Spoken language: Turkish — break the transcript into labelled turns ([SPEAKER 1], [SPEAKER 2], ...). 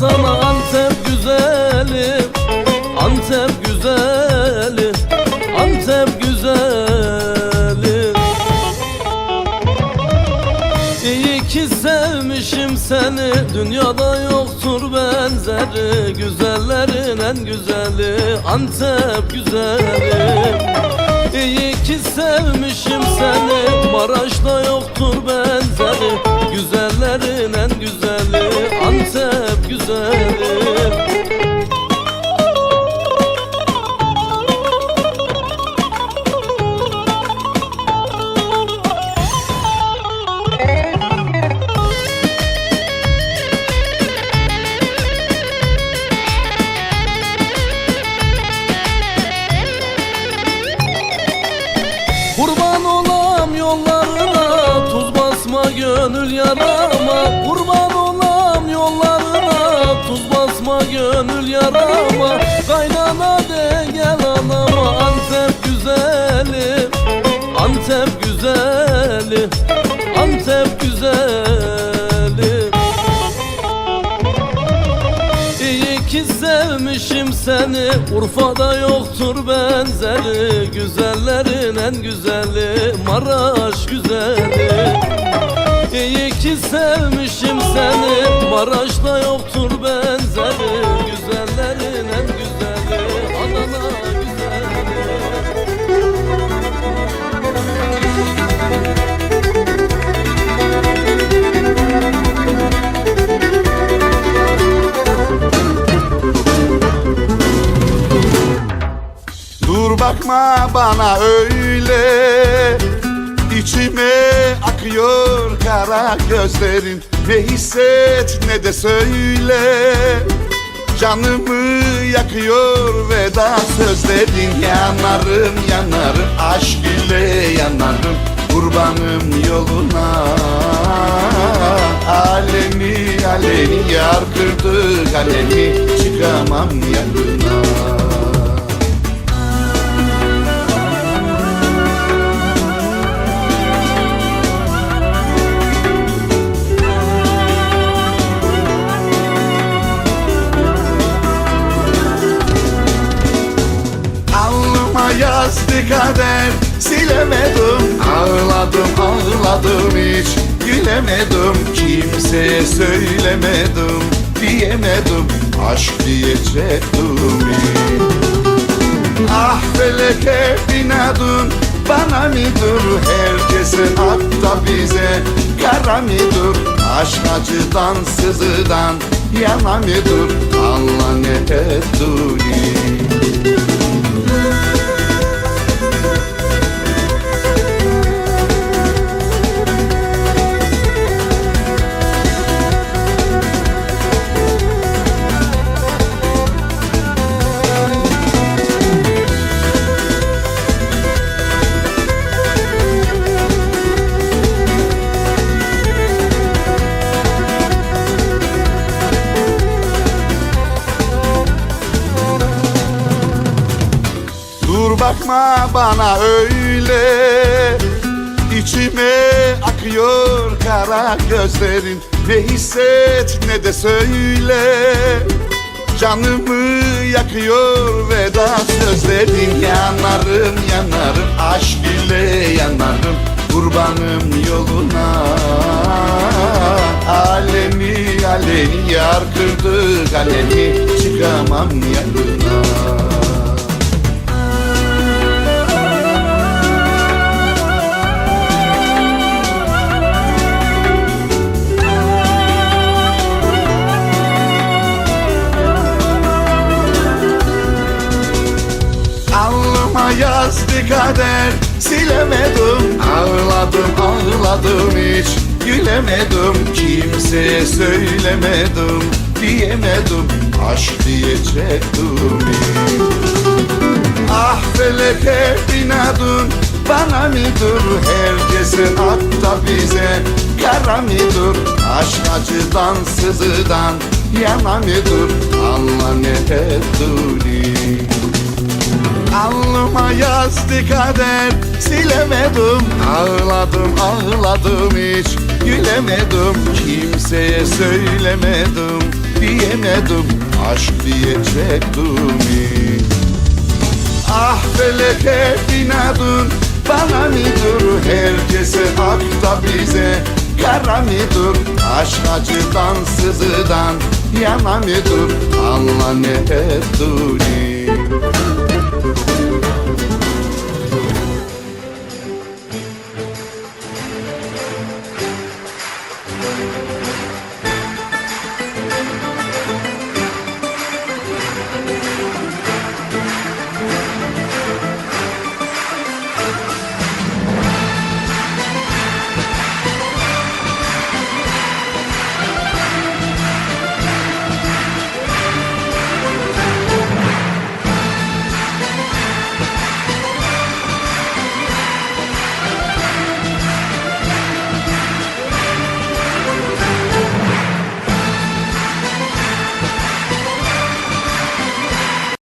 [SPEAKER 1] sana Antep güzeli Antep güzeli Antep güzeli. İyi ki sevmişim seni Dünyada yoktur benzeri Güzellerin en güzeli Antep güzeli. İyi ki sevmişim seni Maraş'ta yoktur benzeri Kurban olam yollarına Tuz basma gönül yarama. Kurban olam yollarına Tuz basma gönül yarama. Kaynana de gel anama Antep güzeli Antep güzeli ki sevmişim seni. Urfa'da yoktur benzeri. Güzellerin en güzeli. Maraş güzeli. İyi ki sevmişim seni. Maraş'ta yoktur benzeri
[SPEAKER 2] bakma bana öyle. İçime akıyor kara gözlerin. Ne hisset ne de söyle. Canımı yakıyor veda sözlerin. Yanarım yanarım aşk ile yanarım. Kurbanım yoluna. Alemi alemi yar kırdı kalemi Çıkamam yanına kader Silemedim. Ağladım ağladım hiç Gülemedim. Kimseye söylemedim Diyemedim. Aşk diyecektim Ah feleke binadın Bana midir herkesin hatta bize Kara midir Aşk acıdan sızıdan Yana midir Allah ne ettiğini bakma bana öyle. İçime akıyor kara gözlerin. Ne hisset ne de söyle. Canımı yakıyor veda sözlerin. Yanarım yanarım aşk ile yanarım. Kurbanım yoluna. Alemi alemi yar kırdı kalemi Çıkamam yanına yazdı kader Silemedim. Ağladım ağladım hiç. Gülemedim Kimseye söylemedim. Diyemedim Aşk diyecektim hiç. Ah feleke binadın Bana midir herkesin hatta bize? Kara midir aşk acıdan sızıdan? Yana midir Allah ne ettiğini Alnıma yazdı kader Silemedim. Ağladım ağladım hiç Gülemedim. Kimseye söylemedim Diyemedim. Aşk diyecektim Ah feleke inadın bana mıdır? Herkese hak bize Kara mıdır? Aşk acıdan sızıdan yana mıdır? Anla ne ettiğini